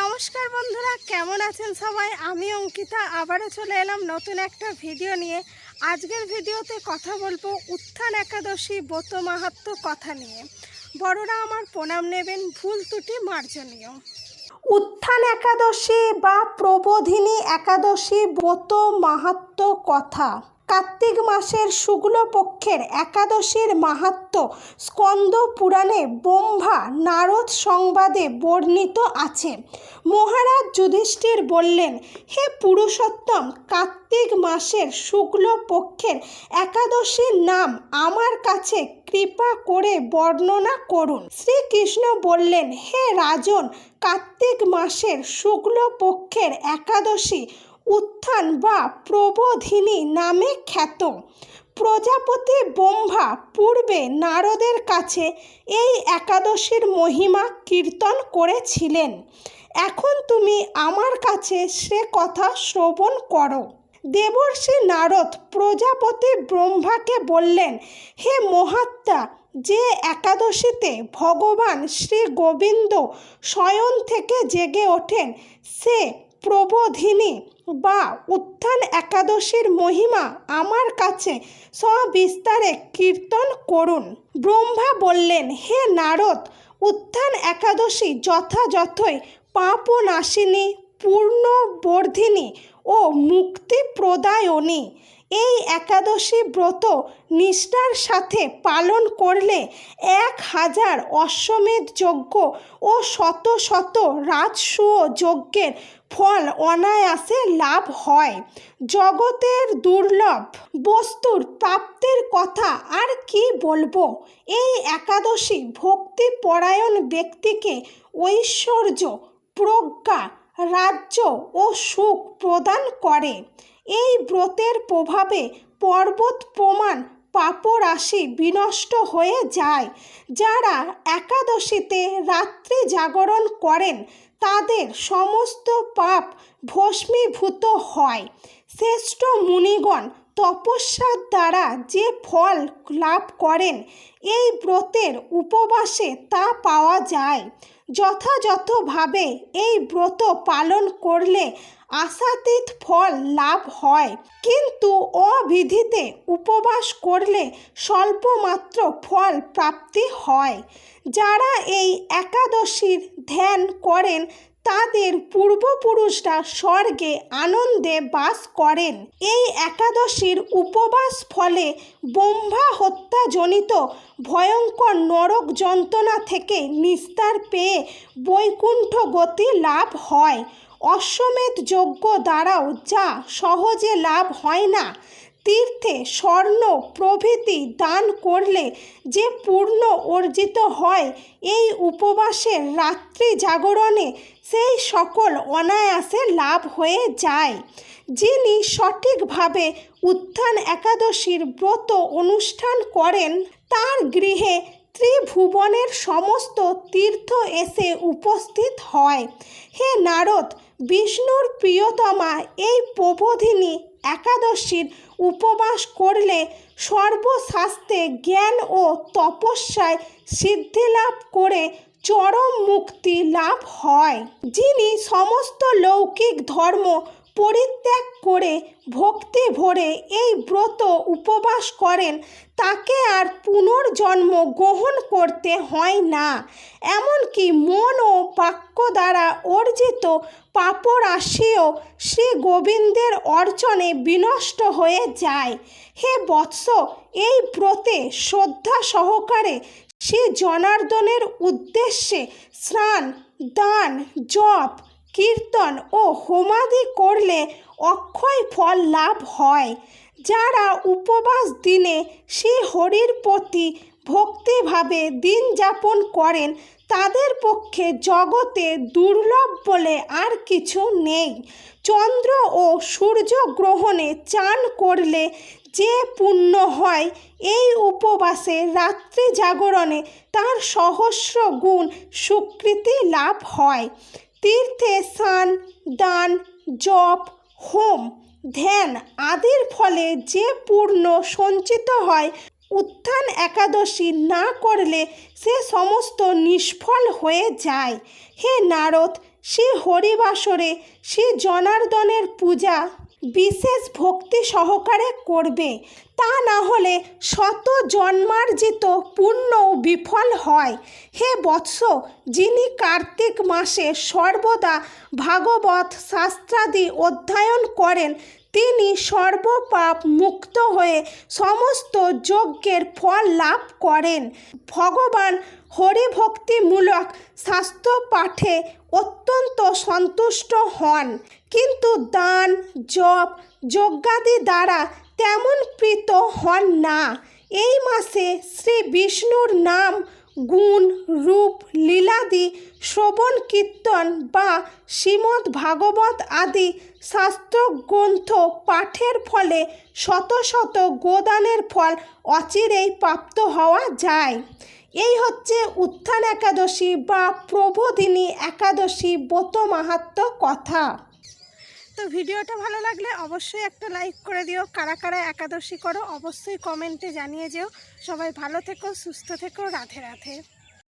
নমস্কার বন্ধুরা, কেমন আছেন সবাই? আমি অঙ্কিতা, আবারও চলে এলাম নতুন একটা ভিডিও নিয়ে। আজকের ভিডিওতে কথা বলব উত্থান একাদশী ব্রত মাহাত্ম কথা নিয়ে। বড়রা আমার প্রণাম নেবেন, ভুল ত্রুটি মার্জনীয়। উত্থান একাদশী বা প্রবোধিনী একাদশী ব্রত মাহাত্ম কথা। কার্তিক মাসের শুক্লপক্ষের একাদশীর মাহাত্ম স্কন্দ পুরাণে ব্রহ্মা নারদ সংবাদে বর্ণিত আছে। মহারাজ যুধিষ্ঠির বললেন, হে পুরুষোত্তম, কার্তিক মাসের শুক্লপক্ষের একাদশীর নাম আমার কাছে কৃপা করে বর্ণনা করুন। শ্রীকৃষ্ণ বললেন, হে রাজন, কার্তিক মাসের শুক্লপক্ষের একাদশী উত্থান বা প্রবোধিনী নামে খ্যাত। প্রজাপতি ব্রহ্মা পূর্বে নারদের কাছে এই একাদশীর মহিমা কীর্তন করেছিলেন। এখন তুমি আমার কাছে সে কথা শ্রবণ করো। দেবর্ষি নারদ প্রজাপতি ব্রহ্মাকে বললেন, হে মহাত্মা, যে একাদশীতে ভগবান শ্রী গোবিন্দ শয়ন থেকে জেগে ওঠেন, সে প্রবোধিনী বা উত্থান একাদশীর মহিমা আমার কাছে সবিস্তারে কীর্তন করুন। ব্রহ্মা বললেন, হে নারদ, উত্থান একাদশী যথাযথই পাপনাশিনী, পূর্ণবর্ধিনী ও মুক্তি প্রদায়নী এই একাদশী ব্রত নিষ্ঠার সাথে পালন করলে এক হাজার অশ্বমেধ যজ্ঞ ও শত শত রাজসূয় যজ্ঞের ফল অনায়াসে লাভ হয়। জগতের দুর্লভ বস্তুর প্রাপ্তির কথা আর কি বলব? এই একাদশী ভক্তি পরায়ণ ব্যক্তিকে ঐশ্বর্য, প্রজ্ঞা, রাজ্য ও সুখ প্রদান করে। এই ব্রতের প্রভাবে পর্বত প্রমাণ পাপরাশি বিনষ্ট হয়ে যায়। যারা একাদশীতে রাত্রি জাগরণ করেন, তাদের সমস্ত পাপ ভস্মীভূত হয়। শ্রেষ্ঠ মুনিগণ তপস্যার দ্বারা যে ফল লাভ করেন, এই ব্রতের উপবাসে তা পাওয়া যায়। যথাযথভাবে এই ব্রত পালন করলে আশাতীত ফল লাভ হয়। কিন্তু অবিধিতে উপবাস করলে স্বল্পমাত্র ফল প্রাপ্তি হয়। যারা এই একাদশীর ধ্যান করেন তাদের পূর্বপুরুষরা স্বর্গে আনন্দে বাস করেন। এই একাদশীর উপবাস ফলে ব্রহ্মা হত্যাজনিত ভয়ঙ্কর নরক যন্ত্রণা থেকে নিস্তার পেয়ে বৈকুণ্ঠ গতি লাভ হয়। অশ্বমেধ যজ্ঞ দ্বারাও যা সহজে লাভ হয় না তীর্থে স্বর্ণ প্রভৃতি দান করলে যে পূর্ণ অর্জিত হয়, এই উপবাসের রাত্রি জাগরণে সেই সকল অনায়াসে লাভ হয়ে যায়। যিনি সঠিকভাবে উত্থান একাদশীর ব্রত অনুষ্ঠান করেন, তার গৃহে ত্রিভুবনের সমস্ত তীর্থ এসে উপস্থিত হয়। হে নারদ, বিষ্ণুর প্রিয়তমা, এই প্রবোধিনী একাদশীর উপবাস করলে সর্বশাস্ত্রে জ্ঞান ও তপস্যায় সিদ্ধি লাভ করে চরম মুক্তি লাভ হয়। যিনি সমস্ত লৌকিক ধর্ম পরিত্যাগ করে ভক্তি ভরে এই ব্রত উপবাস করেন, তাকে আর পুনর্জন্ম গ্রহণ করতে হয় না। এমনকি মন ও বাক্য দ্বারা অর্জিত পাপরাশিও শ্রী গোবিন্দের অর্চনে বিনষ্ট হয়ে যায়। হে বৎস, এই ব্রতে শ্রদ্ধা সহকারে শ্রী জনার্দনের উদ্দেশ্যে স্নান, দান, জপ কীর্তন ও হোমাদি করলে অক্ষয় ফল লাভ হয়। যারা উপবাস দিনে শ্রী হরির প্রতি ভক্তিভাবে দিন যাপন করেন, তাদের পক্ষে জগতে দুর্লভ বলে আর কিছু নেই। চন্দ্র ও সূর্য গ্রহণে চান করলে যে পুণ্য হয়, এই উপবাসে রাত্রি জাগরণে তার সহস্র গুণ স্বীকৃতি লাভ হয়। তীর্থে স্নান, দান, জপ, হোম, ধ্যান আদির ফলে যে পূর্ণ সঞ্চিত হয়, উত্থান একাদশী না করলে সে সমস্ত নিষ্ফল হয়ে যায়। হে নারদ শ্রী হরিবাসরে শ্রী জনার্দনের পূজা বিশেষ ভক্তি সহকারে করবে। তা না হলে শত জন্মার্জিত পূর্ণ বিফল হয়। হে বৎস, যিনি কার্তিক মাসে সর্বদা ভাগবত শাস্ত্রাদি অধ্যয়ন করেন তিনি সর্বপাপ মুক্ত হয়ে সমস্ত যজ্ঞের ফল লাভ করেন। ভগবান হরিভক্তিমূলক শাস্ত্র পাঠে অত্যন্ত সন্তুষ্ট হন। কিন্তু দান, জপ, যজ্ঞাদি দ্বারা তেমন প্রীত হন না। এই মাসে শ্রী বিষ্ণুর নাম গুণ, রূপ, লীলাদি, শ্রবণ, কীর্তন বা শ্রীমদ্ ভাগবত আদি শাস্ত্রগ্রন্থ পাঠের ফলে শত শত গোদানের ফল অচিরেই প্রাপ্ত হওয়া যায়। এই হচ্ছে উত্থান একাদশী বা প্রবোধিনী একাদশী ব্রত মাহাত্ম কথা। তো ভিডিওটা ভালো লাগলে অবশ্যই একটা লাইক করে দিও। কারা কারা একাদশী করো, অবশ্যই কমেন্টে জানিয়ে যেও। সবাই ভালো থেকো, সুস্থ থেকো, রাধে রাধে।